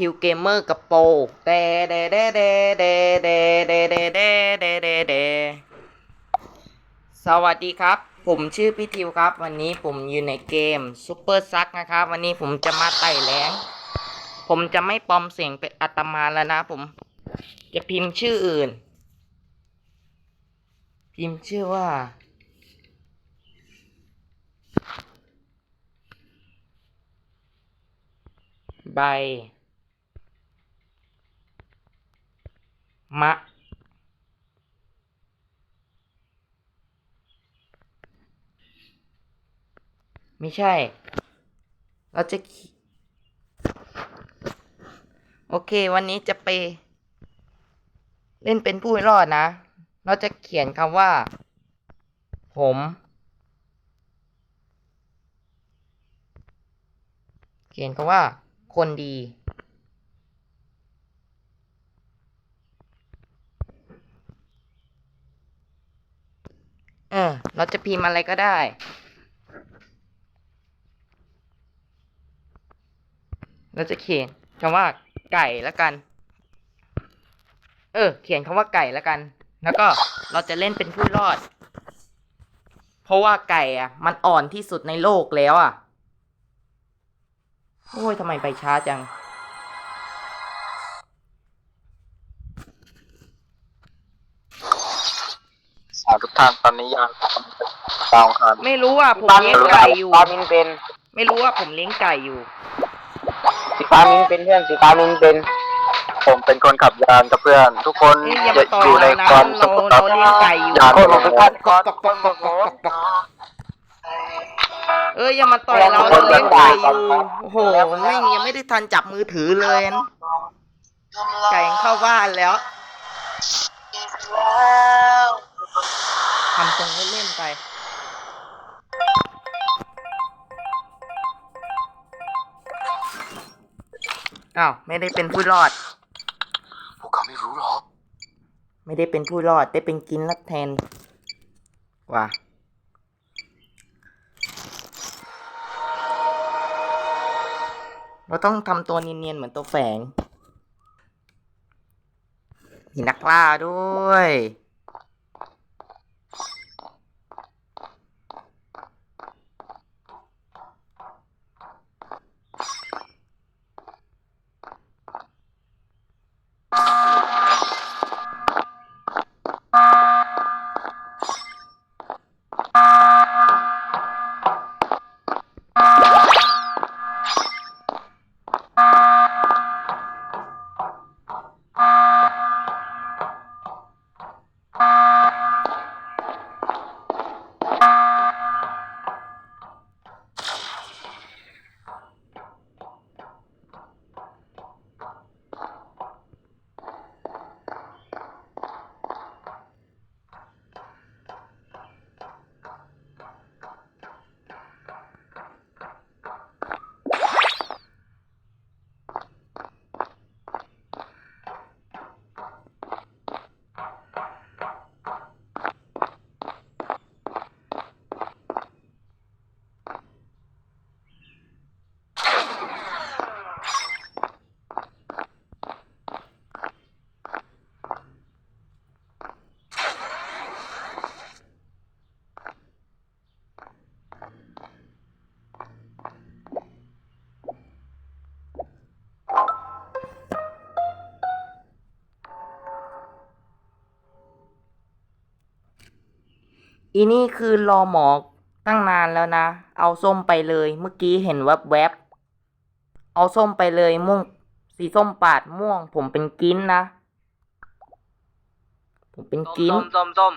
ทิวเกมเมอร์กับโปเดเดเดเดเดเดเดเดเดเดเดเดสวัสดีครับ ผมชื่อพี่ทิวครับ วันนี้ผมอยู่ในเกมซูเปอร์ซักนะครับ วันนี้ผมจะมาไต่แรงผมจะไม่ปลอมเสียงเป็นอัตมาแล้วนะผม จะพิมพ์ชื่ออื่น พิมพ์ชื่อว่าใบ มะไม่ใช่ เราจะ โอเค วันนี้จะไป เล่นเป็นผู้รอดนะ เราจะเขียนคำว่า ผม เขียนคำว่า คนดี เออ เราจะพิมพ์อะไรก็ได้ เราจะเขียนคำว่าไก่แล้วกัน เออ เขียนคำว่าไก่แล้วกัน แล้วก็เราจะเล่นเป็นผู้รอด เพราะว่าไก่อะ มันอ่อนที่สุดในโลกแล้วอะ โอ้ยทำไมไปช้าจัง สาวทุกท่านตอนนี้ยานดาวอังคารไม่รู้ว่าผมเลี้ยงไก่อยู่สีฟ้ามินเป็นไม่รู้ว่าผมเลี้ยงไก่อยู่ สีฟ้ามินเป็นเพื่อนสีฟ้ามินเป็นผมเป็นคนขับยานกับเพื่อน ทุกคนเอ้ยอย่าจะมาต่อยอยู่ในเรานะความสเรางบเราเลี้ยงไก่อยู่ ยานโทษผมเป็นฆาตกรเอ้ยอย่ามาต่อยเราเราเลี้ยงไก่อยู่โอ้โหแม่งยังไม่ได้ทันจับมือถือเลยนะไก่ยังเข้าบ้านแล้วทำทรงเล่นๆไป อ้าว ไม่ได้เป็นผู้รอด พวกเขาไม่รู้หรอก ไม่ได้เป็นผู้รอด ได้เป็นกินลัดแทน ว่ะเราต้องทำตัวเนียนๆเหมือนตัวแฝงมีนักล่าด้วย อีนี่คือรอหมอตั้งนานแล้วนะ เอาส้มไปเลย เมื่อกี้เห็นแวบแวบๆเอาส้มไปเลยม่วง สีส้มปาดม่วง ผมเป็นกินนะ ผมเป็นกินส้มส้มส้ม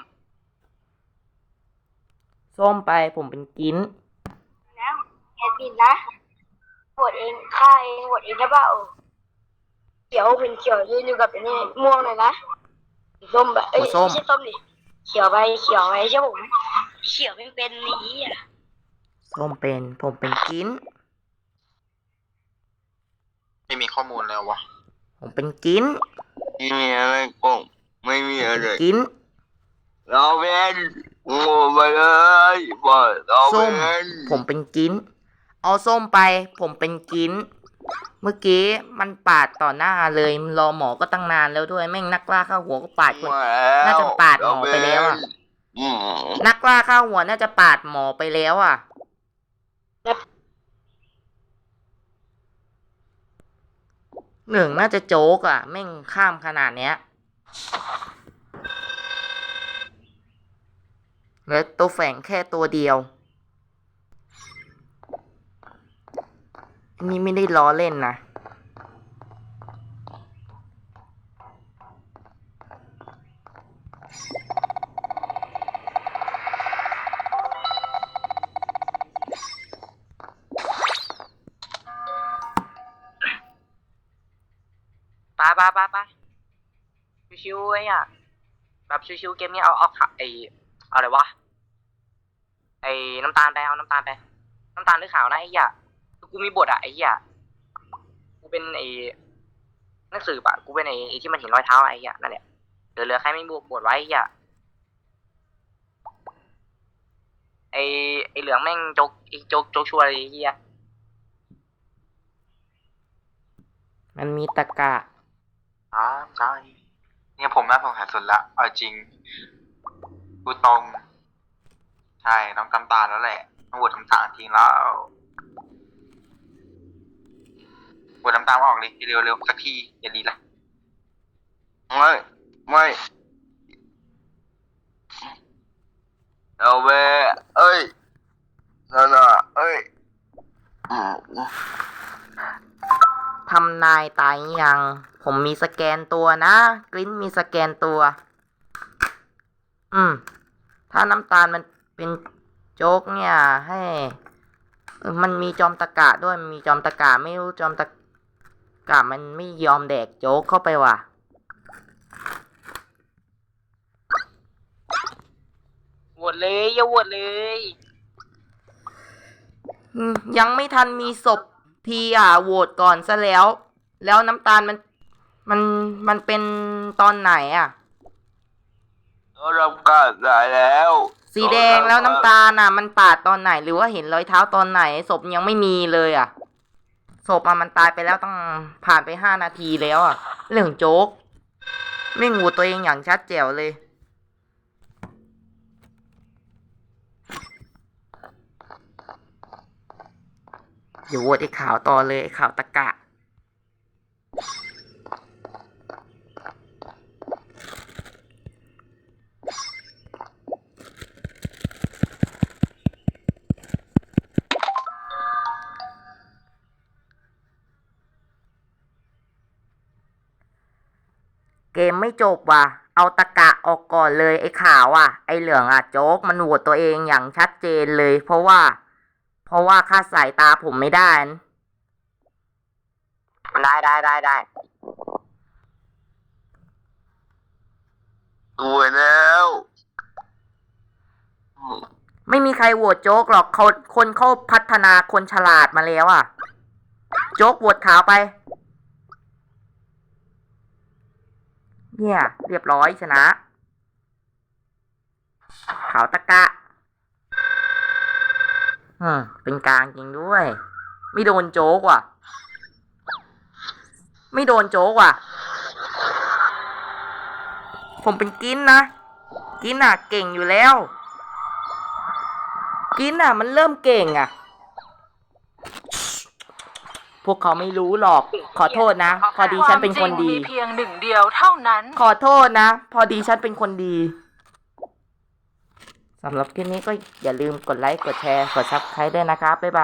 ส้มไปผมเป็นกินนะแอดมินนะโหวตเองฆ่าเองโหวตเองได้เปล่าเขียวเป็นเขียวยืนอยู่กับไอ้นี่ม่วงเลยนะสีส้มแบบเอ้ยหัวส้มไม่ใช่ส้มดิ เขียวไปเขียวไปใช่ผมเขียวเป็นเป็นนี้อะส้มเป็นผมเป็นกิน ไม่มีข้อมูลแล้ววะผมเป็นกิน ไม่มีอะไรก็ไม่มีอะไรกิน เราเป็นโง่ไปเลยว่าเราส้มเป็นผมเป็นกิน เอาส้มไป ผมเป็นกิน เมื่อกี้มันปาดต่อหน้าเลยรอหมอก็ตั้งนานแล้วด้วยแม่งนักล่าข้าหัวก็ปาดคนน่าจะปาดหมอไปแล้วอะอืมนักล่าข้าหัวน่าจะปาดหมอไปแล้วอะหนึ่งน่าจะโจ๊กอะแม่งข้ามขนาดเนี้ยเหลือตัวแฝงแค่ตัวเดียว นนี้ไม่ได้ล้อเล่นนะ ไปไปไปไปชิวๆไอ้อะแบบชิวๆเกมนี้เอาเอาขาไอเอาอะไรวะ ไอน้ำตาลไปเอาน้ำตาลไป น้ำตาลหรือขาวนะไอ้เหี้ย กูมีบทอะไอ้เหี้ยกูเป็นไอหนังสือปะกูเป็นไอไอ้ที่มันเห็นรอยเท้าอะไอ้เหี้ยนั่นแหละเหลือเหลือใครไม่บวกบทไว้ไอ้เหี้ยไอไอเหลืองแม่งโจกไอโจกโจกชัวร์เลยไอ้เหี้ยมันมีตะกะอ๋อใช่เนี่ยผมน่าสงสัยสุดละเอาจริง กูตรง ใช่ น้องตำตาลแล้วแหละต้องบวชน้ำตาลทิ้งแล้ว บวชน้ำตาลออกเลยเร็วๆสักทีอย่าดีละไม่ไม่เอาเว้เอ้ยนั่นน่ะเอ้ยทำนายตายยัง ผมมีสแกนตัวนะ กลิ้นมีสแกนตัว อืม ถ้าน้ำตาลมันเป็นโจ๊กเนี่ย ให้ มันมีจอมตะกะด้วยมีจอมตะกะไม่รู้จอมตะ กะมันไม่ยอมแดกโจ๊กเข้าไปว่ะ โหวตเลยอย่าโหวตเลย อืมยังไม่ทันมีศพทีอะโหวตก่อนซะแล้ว แล้วน้ำตาลมัน มัน มันเป็นตอนไหนอะ เราทำการได้แล้วสีแดงแล้วน้ำตาลอะ มันปาดตอนไหน หรือว่าเห็นรอยเท้าตอนไหนศพยังไม่มีเลยอะ ศพอะมันตายไปแล้วต้องผ่านไปห้านาทีแล้วอะเรื่องโจ๊ก ไม่งูตัวเองอย่างชัดแจ๋วเลย อยวโหวดไอ้ข่าวต่อเลยไอ้ข่าวตะกะ เกมไม่จบว่ะ เอาตะกะออกก่อนเลยไอ้ขาวอะ ไอ้เหลืองอะโจ๊กมันโหวตตัวเองอย่างชัดเจนเลย เพราะว่า เพราะว่าค่าดสายตาผมไม่ได้นะได้ได้ได้ได้ตัวแล้วอืมไม่มีใครโหวตโจ๊กหรอกเขาคนเขาพัฒนาคนฉลาดมาแล้วอะ โจ๊กโหวตขาวไป เนี่ย เรียบร้อยชนะขาวตะกะ อืม เป็นกลางจริงด้วย ไม่โดนโจ๊กว่ะ ไม่โดนโจ๊กว่ะ ผมเป็นกินนะ กินอะ เก่งอยู่แล้ว กินอะ มันเริ่มเก่งอะ พวกเขาไม่รู้หรอก ขอโทษนะ พอดีฉันเป็นคนดี วามจริงมีเพียงหนึ่งเดียวเท่านั้น ขอโทษนะ พอดีฉันเป็นคนดีสำหรับคลิปนี้ก็อย่าลืมกดไลค์ กดแชร์ กดซับสไครต์ด้วยนะครับ บ๊ายบาย